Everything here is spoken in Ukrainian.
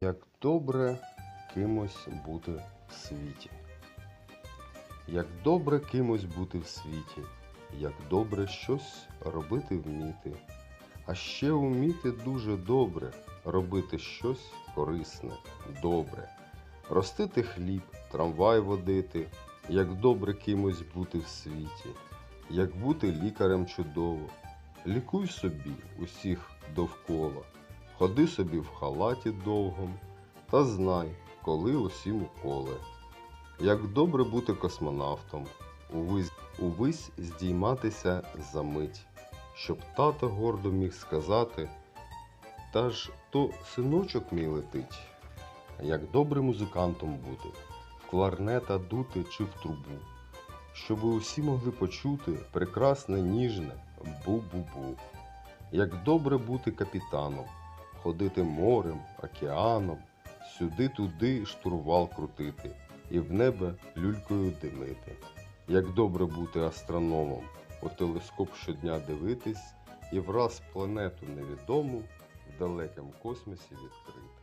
Як добре кимось бути в світі. Як добре кимось бути в світі, як добре щось робити вміти, а ще вміти дуже добре робити щось корисне, добре, ростити хліб, трамвай водити, як добре кимось бути в світі, як бути лікарем чудово, лікуй собі усіх довкола, ходи собі в халаті довгом, та знай, коли усім уколи. Як добре бути космонавтом, увись, увись здійматися за мить, щоб тато гордо міг сказати, та ж то синочок мій летить. Як добре музикантом бути, в кларнета дути чи в трубу, щоб усі могли почути прекрасне ніжне бу-бу-бу. Як добре бути капітаном, ходити морем, океаном, сюди-туди штурвал крутити і в небе люлькою димити. Як добре бути астрономом, у телескоп щодня дивитись і враз планету невідому в далекому космосі відкрити.